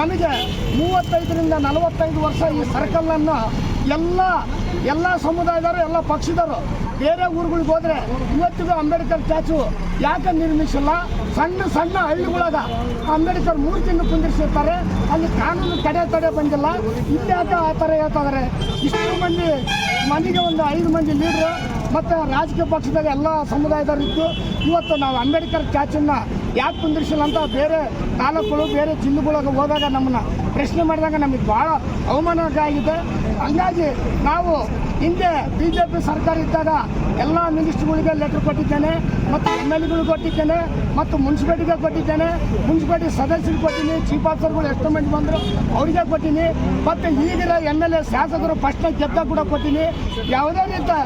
ನಮಗೆ ಮೂವತ್ತೈದರಿಂದ ನಲವತ್ತೈದು ವರ್ಷ ಈ ಸರ್ಕಲನ್ನು ಎಲ್ಲ ಎಲ್ಲ ಸಮುದಾಯದವರು, ಎಲ್ಲ ಪಕ್ಷದವರು, ಬೇರೆ ಊರುಗಳಿಗೆ ಹೋದ್ರೆ ಇವತ್ತಿಗೂ ಅಂಬೇಡ್ಕರ್ ಸ್ಟ್ಯಾಚು ಯಾಕೆ ನಿರ್ಮಿಸಿಲ್ಲ? ಸಣ್ಣ ಸಣ್ಣ ಹಳ್ಳಿಗಳಾಗ ಅಂಬೇಡ್ಕರ್ ಮೂರ್ತಿಯನ್ನು ಕುಂದಿರಿಸಿರ್ತಾರೆ. ಅಲ್ಲಿ ಕಾನೂನು ತಡೆ ತಡೆ ಬಂದಿಲ್ಲ. ಇಲ್ಲಿ ಆ ಥರ ಹೇಳ್ತಾರೆ ಇಷ್ಟು ಮಂದಿ, ಮನೆಗೆ ಒಂದು ಐದು ಮಂದಿ ಲೀಡ್ರು ಮತ್ತು ರಾಜಕೀಯ ಪಕ್ಷದಾಗ ಎಲ್ಲ ಸಮುದಾಯದವರು ಇದ್ದು ಇವತ್ತು ನಾವು ಅಂಬೇಡ್ಕರ್ ಸ್ಟ್ಯಾಚನ್ನ ಯಾಕೆ ಕುಂದಿರ್ಸಿಲ್ಲ ಅಂತ ಬೇರೆ ತಾಲೂಕುಗಳು ಬೇರೆ ಜಿಲ್ಲೆಗಳಿಗೆ ಹೋದಾಗ ನಮ್ಮನ್ನ ಪ್ರಶ್ನೆ ಮಾಡಿದಾಗ ನಮಗೆ ಭಾಳ ಅವಮಾನ ಆಗಿದೆ. ಹಂಗಾಗಿ ನಾವು ಹಿಂದೆ ಬಿ ಜೆ ಪಿ ಸರ್ಕಾರ ಇದ್ದಾಗ ಎಲ್ಲ ಮಿನಿಸ್ಟ್ರುಗಳಿಗೆ ಲೆಟರ್ ಕೊಟ್ಟಿದ್ದೇನೆ, ಮತ್ತು ಎಂ ಎಲ್ ಎಗಳು ಕೊಟ್ಟಿದ್ದೇನೆ, ಮತ್ತು ಮುನ್ಸಿಪಾಲ್ಟಿಗೆ ಕೊಟ್ಟಿದ್ದೇನೆ, ಮುನ್ಸಿಪಾಲ್ಟಿ ಸದಸ್ಯರಿಗೆ ಕೊಟ್ಟಿನಿ ಚೀಫ್ ಆಫೀಸರ್ಗಳು ಎಷ್ಟು ಮಂದಿ ಬಂದರು ಅವರಿಗೆ ಕೊಟ್ಟಿನಿ ಮತ್ತು ಈಗಿನ ಎಂ ಎಲ್ ಎ ಶಾಸಕರು ಫಸ್ಟ್ನ ಗೆದ್ದ ಕೂಡ ಕೊಟ್ಟಿನಿ ಯಾವುದೇ ರೀತಿ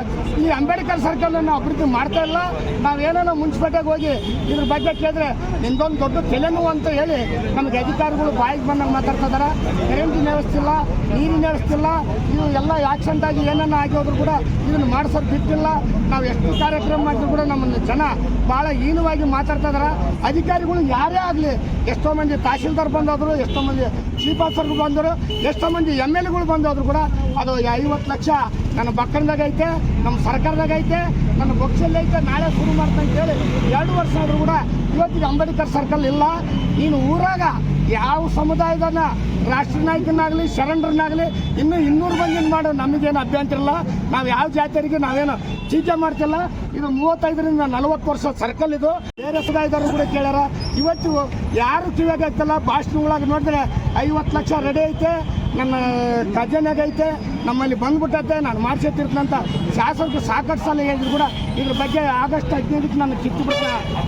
ಈ ಅಂಬೇಡ್ಕರ್ ಸರ್ಕಲನ್ನು ಅಭಿವೃದ್ಧಿ ಮಾಡ್ತಾ ಇಲ್ಲ. ನಾವೇನೋ ಮುನ್ಸಿಪಾಲ್ಟಿಗೆ ಹೋಗಿ ಇದ್ರ ಬಗ್ಗೆ ಕೇಳಿದ್ರೆ ನಿಮ್ದೊಂದು ದೊಡ್ಡ ತಲೆನೋವು ಅಂತ ಹೇಳಿ ನಮಗೆ ಅಧಿಕಾರಿಗಳು ಬಾಯಿಗೆ ಬಂದಾಗ ಮಾತಾಡ್ತಾ ಇದಾರೆ ಕರೆಂಟಿನ ವ್ಯವಸ್ಥೆ ಇಲ್ಲ ನೀರಿನ ವ್ಯವಸ್ಥೆ ಇಲ್ಲ ಇವು ಎಲ್ಲ ಆಗಿ ಏನನ್ನ ಆಗಿ ಹೋದ್ರು ಕೂಡ ಇದನ್ನು ಮಾಡಿಸೋದು ಬಿಟ್ಟಿಲ್ಲ. ನಾವು ಎಷ್ಟು ಕಾರ್ಯಕ್ರಮ ಮಾಡಿದ್ರು ಕೂಡ ನಮ್ಮನ್ನು ಜನ ಭಾಳ ಹೀನವಾಗಿ ಮಾತಾಡ್ತಾ ಇದಾರೆ. ಅಧಿಕಾರಿಗಳು ಯಾರೇ ಆಗಲಿ, ಎಷ್ಟೋ ಮಂದಿ ತಹಶೀಲ್ದಾರ್ ಬಂದೋದ್ರು, ಎಷ್ಟೋ ಮಂದಿ ಚೀಫ್ ಆಫೀಸರ್ಗಳು ಬಂದರು, ಎಷ್ಟೋ ಮಂದಿ ಎಂ ಎಲ್ ಎಗಳು ಬಂದೋದ್ರು ಕೂಡ ಅದು ಐವತ್ತು ಲಕ್ಷ ನನ್ನ ಬಕ್ಕನದಾಗ ಐತೆ, ನಮ್ಮ ಸರ್ಕಾರದಾಗ ಐತೆ, ನನ್ನ ಪಕ್ಷದಲ್ಲಿ ಐತೆ, ನಾಳೆ ಶುರು ಮಾಡ್ತಾ ಅಂತ ಹೇಳಿ ಎರಡು ವರ್ಷ ಆದರೂ ಕೂಡ ಇವತ್ತಿಗೆ ಅಂಬೇಡ್ಕರ್ ಸರ್ಕಲ್ ಇಲ್ಲ. ನೀನು ಊರಾಗ ಯಾವ ಸಮುದಾಯದನ್ನ ರಾಷ್ಟ್ರ ನಾಯಕನಾಗಲಿ, ಶರಣರನ್ನಾಗಲಿ ಇನ್ನೂ ಇನ್ನೂರು ಮಂದಿನ ಮಾಡೋ, ನಮಗೇನು ಅಭ್ಯಂತರ ಇಲ್ಲ. ನಾವು ಯಾವ ಜಾತಿಯರಿಗೆ ನಾವೇನು ಚೀಚೆ ಮಾಡ್ತಿಲ್ಲ. ಇದು ಮೂವತ್ತೈದರಿಂದ ನಲವತ್ತು ವರ್ಷ ಸರ್ಕಲ್ ಇದು. ಬೇರೆ ಸಮುದಾಯದವರು ಕೂಡ ಕೇಳ್ಯಾರ, ಇವತ್ತು ಯಾರು ಕಿವಿಯಾಗ ಭಾಷಣ ಒಳಗೆ ನೋಡಿದ್ರೆ ಐವತ್ತು ಲಕ್ಷ ರೆಡಿ ಐತೆ. ನನ್ನ ಖಜಾನೆಗೆ ನಮ್ಮಲ್ಲಿ ಬಂದ್ಬಿಟ್ಟೈತೆ, ನಾನು ಮಾಡಿಸಿರ್ತೀನಂತ ಶಾಸಕರು ಸಾಕಷ್ಟು ಸಲ ಹೇಳಿದ್ರು ಕೂಡ ಇದ್ರ ಬಗ್ಗೆ ಆಗಸ್ಟ್ ಹದಿನೈದಕ್ಕೆ ನಾನು ಕಿತ್ತು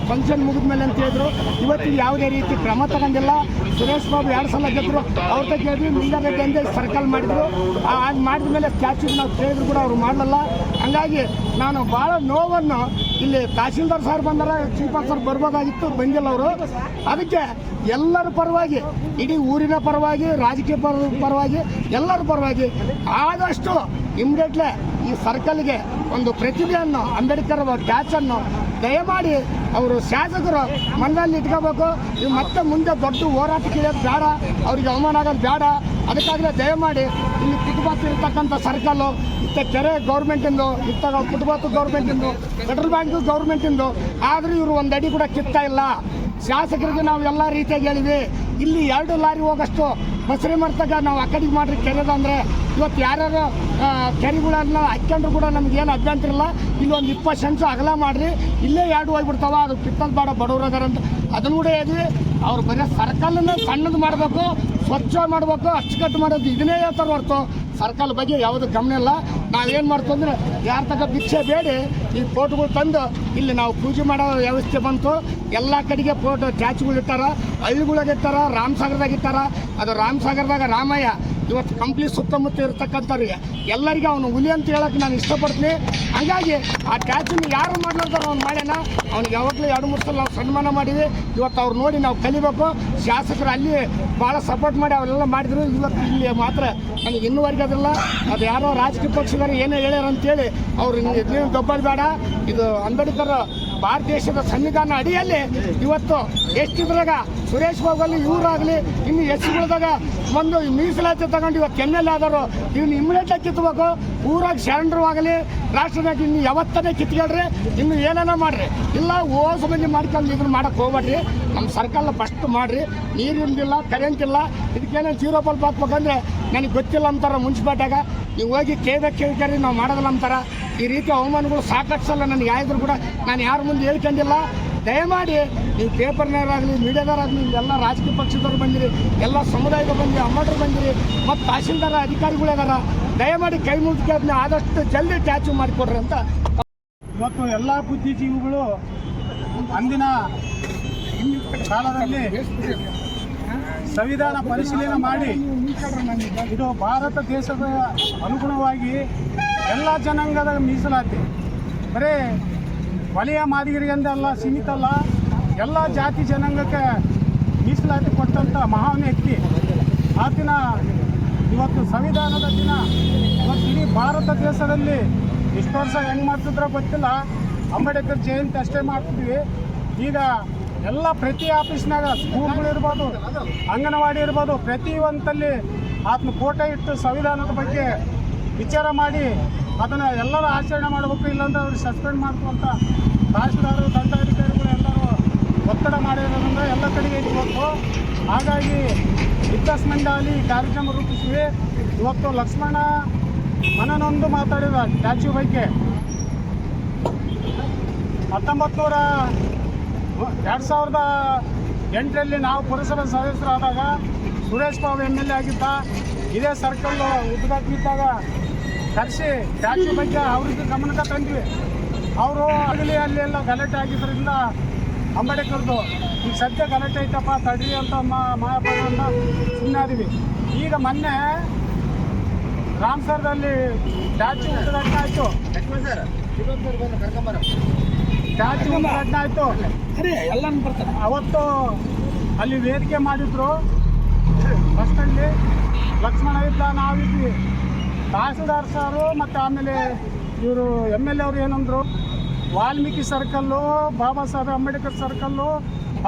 ಫಂಕ್ಷನ್ ಮುಗಿದ ಮೇಲೆ ಅಂತ ಹೇಳಿದ್ರು. ಇವತ್ತಿಗೆ ಯಾವುದೇ ರೀತಿ ಕ್ರಮ ತಗೊಂಡಿಲ್ಲ. ಸುರೇಶ್ ಬಾಬು ಎರಡು ಸಲ ಗೆದ್ದರು ಅವ್ರ ಕೇಳಿದ್ವಿ ಮುಂದೆ ರೆಡ್ಡಿ ಸರ್ಕಲ್ ಮಾಡಿದ್ರು. ಅದು ಮಾಡಿದ ಮೇಲೆ ಸ್ಟ್ಯಾಚ್ಯೂ ನಾವು ಕೇಳಿದ್ರು ಕೂಡ ಅವ್ರು ಮಾಡಲ್ಲ. ಹಂಗಾಗಿ ನಾನು ಭಾಳ ನೋವನ್ನು ಇಲ್ಲಿ ತಹಶೀಲ್ದಾರ್ ಸರ್ ಬಂದಾರ ಚೀಫ್ ಆಫೀಸರ್ ಬರ್ಬೋದಾಗಿತ್ತು, ಬಂದಿಲ್ಲ ಅವರು. ಅದಕ್ಕೆ ಎಲ್ಲರ ಪರವಾಗಿ, ಇಡೀ ಊರಿನ ಪರವಾಗಿ, ರಾಜಕೀಯ ಪರ, ಪರವಾಗಿ, ಎಲ್ಲರ ಪರವಾಗಿ ಆದಷ್ಟು ಇಮ್ಡಿಯೇಟ್ಲೆ ಈ ಸರ್ಕಲ್ಗೆ ಒಂದು ಪ್ರತಿಭೆಯನ್ನು ಅಂಬೇಡ್ಕರ್ ಟ್ಯಾಚನ್ನು ದಯಮಾಡಿ ಅವರು ಶಾಸಕರು ಮನದಲ್ಲಿ ಇಟ್ಕೋಬೇಕು. ಮತ್ತೆ ಮುಂದೆ ದೊಡ್ಡ ಹೋರಾಟ ಬೇಡ, ಅವ್ರಿಗೆ ಅವಮಾನ ಆಗೋದು ಬೇಡ. ಅದಕ್ಕಾಗಲೇ ದಯಮಾಡಿ ಇಲ್ಲಿ ಫುಟ್ಪಾತ್ ಇರ್ತಕ್ಕಂಥ ಸರ್ಕಲ್ಲು ಇತ್ತ ಕೆರೆ ಗೌರ್ಮೆಂಟಿಂದು ಇತ್ತ ಪುಟ್ಬಾತ್ ಗೌರ್ಮೆಂಟಿಂದು ಫೆಡ್ರಲ್ ಬ್ಯಾಂಕು ಗೌರ್ಮೆಂಟಿಂದು ಆದರೂ ಇವರು ಒಂದು ಅಡಿ ಕೂಡ ಕಿತ್ತಾ ಇಲ್ಲ. ಶಾಸಕರಿಗೆ ನಾವು ಎಲ್ಲ ರೀತಿಯಾಗಿ ಹೇಳಿವಿ ಇಲ್ಲಿ ಎರಡು ಲಾರಿ ಹೋಗಷ್ಟು ಬಸರಿ ಮಾಡ್ತಾಗ ನಾವು ಆ ಕಡೆಗೆ ಮಾಡ್ರಿ ಕೆರೆದ ಅಂದರೆ ಇವತ್ತು ಯಾರ್ಯಾರು ಕೆರೆಗಳನ್ನ ಹಾಕ್ಕೊಂಡ್ರು ಕೂಡ ನಮ್ಗೇನು ಅಭ್ಯಂತರ ಇಲ್ಲ. ಇಲ್ಲಿ ಒಂದು ಇಪ್ಪತ್ತು ಸೆನ್ಸು ಅಗಲ ಮಾಡಿರಿ. ಇಲ್ಲೇ ಎರಡು ಹೋಗ್ಬಿಡ್ತಾವ. ಅದು ಕಿತ್ತಲ್ ಬೇಡ ಬಡವ್ರು ಅದಾರ ಅಂತ ಅದನ್ನು ಕೂಡ ಹೇಳಿದ್ವಿ. ಅವ್ರು ಬರೀ ಸರ್ಕಲನ್ನು ಸಣ್ಣದು ಮಾಡಬೇಕು. ಸ್ವಚ್ಛ ಮಾಡಬೇಕು, ಅಚ್ಚುಕಟ್ಟು ಮಾಡೋದು ಇದನ್ನೇ ಹೇಳ್ತಾರೆ ಹೊರತು. ಸರ್ಕಾರ ಬಗ್ಗೆ ಯಾವುದು ಗಮನ ಇಲ್ಲ. ನಾವೇನು ಮಾಡ್ತು ಅಂದರೆ ಯಾರ ತಗ ಭಿಕ್ಷೆ ಬೇಡಿ, ಈ ಫೋಟೋಗಳು ತಂದು ಇಲ್ಲಿ ನಾವು ಪೂಜೆ ಮಾಡೋ ವ್ಯವಸ್ಥೆ ಬಂತು. ಎಲ್ಲ ಕಡೆಗೆ ಫೋಟೋ ಸ್ಟ್ಯಾಚುಗಳು ಇಟ್ಟಾರ ಹಳ್ಳಿಗಳಾಗ ಇಟ್ಟಾರ ರಾಮಸಾಗರದಾಗ ಇಟ್ಟಾರ ಅದು ರಾಮಸಾಗರದಾಗ ರಾಮಯ್ಯ ಇವತ್ತು ಕಂಪ್ಲೀಟ್ ಸುತ್ತಮುತ್ತ ಇರ್ತಕ್ಕಂಥವ್ರಿಗೆ ಎಲ್ಲರಿಗೆ ಅವನು ಹುಲಿ ಅಂತ ಹೇಳಕ್ಕೆ ನಾನು ಇಷ್ಟಪಡ್ತೀನಿ. ಹಂಗಾಗಿ ಆ ಟ್ಯಾಚನ್ನು ಯಾರು ಮಾಡ್ಲಾರ್ದಾರ ಅವ್ನು ಮಾಡ್ಯಾನ? ಅವ್ನಿಗೆ ಯಾವಾಗಲೂ ಎರಡು, ಮೂರು ಸಲ ನಾವು ಸನ್ಮಾನ ಮಾಡಿವಿ ಇವತ್ತು ಅವ್ರು ನೋಡಿ ನಾವು ಕಲಿಬೇಕು. ಶಾಸಕರು ಅಲ್ಲಿ ಭಾಳ ಸಪೋರ್ಟ್ ಮಾಡಿ ಅವರೆಲ್ಲ ಮಾಡಿದ್ರು. ಇವತ್ತು ಇಲ್ಲಿ ಮಾತ್ರ ನನಗೆ ಇನ್ನೂವರೆಗೆ ಅದಿಲ್ಲ. ಅದು ಯಾರೋ ರಾಜಕೀಯ ಪಕ್ಷದವರು ಏನೇ ಹೇಳ್ಯಾರ ಅಂತೇಳಿ ಅವ್ರು ದೊಬ್ಬಲ್ ಬೇಡ ಇದು ಅಂಬೇಡ್ಕರ್ ಭಾರತ ದೇಶದ ಸಂವಿಧಾನ ಅಡಿಯಲ್ಲಿ ಇವತ್ತು ಎಷ್ಟಿದ್ರಾಗ ಸುರೇಶ್ ಬಾಬಲ್ಲಿ ಇವರಾಗಲಿ, ಇನ್ನು ಎಸ್ಸಿಗಳದಾಗ ಒಂದು ಮೀಸಲಾತಿ ತಗೊಂಡು ಇವತ್ತು ಎಂ ಎಲ್ ಎ ಇಮ್ಮಿಡಿಯೇಟ್ ಆಗಿ ಇಮ್ಮಿಡಿಯೇಟಾಗಿ ಊರಾಗ ಶರಣರು ಆಗಲಿ, ರಾಷ್ಟ್ರದಾಗ ಇನ್ನು ಯಾವತ್ತನೇ ಕಿತ್ಕೊಳ್ರಿ, ಇನ್ನು ಏನೇನೋ ಮಾಡ್ರಿ. ಇಲ್ಲ ಓಸು ಮಂದಿ ಮಾಡ್ಕೊಂಡು ಇದನ್ನ ಮಾಡಕ್ಕೆ ಹೋಗ್ಬೇಡ್ರಿ. ನಮ್ಮ ಸರ್ಕಾರ ಫಸ್ಟ್ ಮಾಡ್ರಿ. ನೀರಿಲ್ಲ ಕರೆಂಟ್ ಇಲ್ಲ. ಇದಕ್ಕೇನೋ ಜೀರೋ ಬಲ್ಪ್ ಹಾಕ್ಬೇಕಂದ್ರೆ ನನಗೆ ಗೊತ್ತಿಲ್ಲ ಅಂತಾರೆ ಮುನ್ಸಿಪಾಲ್ಟಿಯಾಗ. ನೀವು ಹೋಗಿ ಕೇಳ್ಬೇಕು ಕೇಳ್ಕರಿ, ನಾವು ಮಾಡೋದಿಲ್ಲ ಅಂತಾರ. ಈ ರೀತಿ ಅವಮಾನಗಳು ಸಾಕಷ್ಟಲ್ಲ. ನನಗೆ ಆಯ್ದ್ರು ಕೂಡ ನಾನು ಯಾರ ಮುಂದೆ ಹೇಳ್ಕೊಂಡಿಲ್ಲ. ದಯಮಾಡಿ ನೀವು ಪೇಪರ್ನವರಾಗಲಿ, ಮೀಡಿಯಾದವರಾಗಲಿ ಎಲ್ಲ ರಾಜಕೀಯ ಪಕ್ಷದವ್ರು ಬಂದಿರಿ, ಎಲ್ಲ ಸಮುದಾಯದ ಬಂದಿರಿ ಅಮ್ಮಟರು ಬಂದಿರಿ, ಮತ್ತು ತಹಶೀಲ್ದಾರ ಅಧಿಕಾರಿಗಳಿದಾರ, ದಯಮಾಡಿ ಕೈ ಮುಗಿದು ಅದನ್ನ ಆದಷ್ಟು ಜಲ್ದಿ ಟ್ಯಾಚು ಮಾಡಿಕೊಡ್ರಿ ಅಂತ ಇವತ್ತು ಎಲ್ಲ ಬುದ್ಧಿಜೀವಿಗಳು ಅಂದಿನ ಕಾಲದಲ್ಲಿ ಸಂವಿಧಾನ ಪರಿಶೀಲನೆ ಮಾಡಿ ಇದು ಭಾರತ ದೇಶದ ಅನುಗುಣವಾಗಿ ಎಲ್ಲ ಜನಾಂಗದ ಮೀಸಲಾತಿ. ಬರೇ ವಲಯ ಮಾದಿಗರಿಗಂದ ಅಲ್ಲ, ಸೀಮಿತ ಅಲ್ಲ, ಎಲ್ಲ ಜಾತಿ ಜನಾಂಗಕ್ಕೆ ಮೀಸಲಾತಿ ಕೊಟ್ಟಂಥ ಮಹಾನ್ ವ್ಯಕ್ತಿ. ಆತನ ಇವತ್ತು ಸಂವಿಧಾನದ ದಿನ. ಇವತ್ತು ಇಡೀ ಭಾರತ ದೇಶದಲ್ಲಿ ಇಷ್ಟು ವರ್ಷ ಹೆಂಗೆ ಮಾಡ್ತಿದ್ರೋ ಗೊತ್ತಿಲ್ಲ. ಅಂಬೇಡ್ಕರ್ ಜಯಂತಿ ಅಷ್ಟೇ ಮಾಡ್ತಿದ್ವಿ. ಈಗ ಎಲ್ಲ ಪ್ರತಿ ಆಫೀಸ್ನಾಗ ಸ್ಕೂಲ್ಗಳು ಇರ್ಬೋದು, ಅಂಗನವಾಡಿ ಇರ್ಬೋದು, ಪ್ರತಿ ಒಂದಲ್ಲಿ ಆತ್ಮ ಫೋಟೋ ಇಟ್ಟು ಸಂವಿಧಾನದ ಬಗ್ಗೆ ವಿಚಾರ ಮಾಡಿ ಅದನ್ನು ಎಲ್ಲರೂ ಆಚರಣೆ ಮಾಡಬೇಕು, ಇಲ್ಲಾಂದ್ರೆ ಅವ್ರು ಸಸ್ಪೆಂಡ್ ಮಾಡ್ಕೊಂತ ತಹಸೀಲ್ದಾರರು ದಂಡಾಧಿಕಾರಿಗಳು ಎಲ್ಲರೂ ಒತ್ತಡ ಮಾಡಿರೋದ್ರಿಂದ ಎಲ್ಲ ಕಡೆಗೆ ಇವತ್ತು ಹಾಗಾಗಿ ಇದ್ದಸ್ಮಂಡಾಲಿ ಕಾರ್ಯಕ್ರಮ ರೂಪಿಸಿವೆ ಇವತ್ತು ಲಕ್ಷ್ಮಣ ಮನನೊಂದು ಮಾತಾಡಿದ ಸ್ಟ್ಯಾಚ್ಯೂ ಬಗ್ಗೆ. ಹತ್ತೊಂಬತ್ತು ನೂರ ಎರಡು ಸಾವಿರದ ಎಂಟರಲ್ಲಿ ನಾವು ಪುರಸಭೆ ಸದಸ್ಯರಾದಾಗ Suresh Babu M L A ಆಗಿದ್ದ, ಇದೇ ಸರ್ಕಲ್ ಉದ್ಘಾಟನೆ ಇದ್ದಾಗ ಕರೆಸಿ ಟ್ಯಾಕ್ಸಿ ಬಗ್ಗೆ ಅವ್ರಿಗೆ ಗಮನಕ್ಕೆ ತಂದ್ವಿ. ಅವರು ಆಗಲಿ ಅಲ್ಲಿ ಎಲ್ಲ ಗಲಾಟೆ ಆಗಿದ್ದರಿಂದ ಅಂಬೇಡ್ಕರ್ದು, ಈಗ ಸದ್ಯ ಗಲಾಟೆ ಐತಪ್ಪ, ತಡ್ರಿ ಅಂತ ಮಹಾಪದ ಅಂತ ಸುಮ್ಮನಾದಿವಿ ಈಗ ಮೊನ್ನೆ ರಾಮ್ಸರ್ದಲ್ಲಿ ಟ್ಯಾಕ್ಸಿ ಉದ್ಘಾಟನೆ ಆಯಿತು. ಸ್ಟ್ಯಾಚ್ಯೂ ಉದ್ಘಾಟನೆ ಆಯಿತು ಸರಿ ಎಲ್ಲಾನು ಬರ್ತಾರೆ. ಅವತ್ತು ಅಲ್ಲಿ ವೇದಿಕೆ ಮಾಡಿದ್ರು. ಬಸ್ನಲ್ಲಿ ಲಕ್ಷ್ಮಣ ಇದ್ದ ನಾವಿದ್ವಿ. ತಹಸೀಲ್ದಾರ್ ಸಾರು ಮತ್ತು ಆಮೇಲೆ ಇವರು ಎಂ ಎಲ್ ಎ ಅವರು ಏನಂದ್ರು Valmiki circle Baba Saheb Ambedkar circle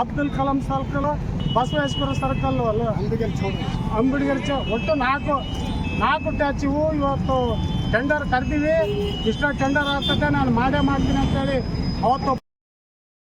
Abdul Kalam circle Basaveshwara circle ಅಲ್ಲ? ಅಂಬೇಡ್ಕರ್ ಚೌ ಒಟ್ಟು ನಾಲ್ಕು ನಾಲ್ಕು ಟ್ಯಾಚಿವು ಇವತ್ತು ಟೆಂಡರ್ ಕರೆದಿವಿ. ಇಷ್ಟ ಟೆಂಡರ್ ಆಗ್ತದೆ ನಾನು ಮಾಡೇ ಮಾಡ್ತೀನಿ ಅಂತೇಳಿ ಅವತ್ತು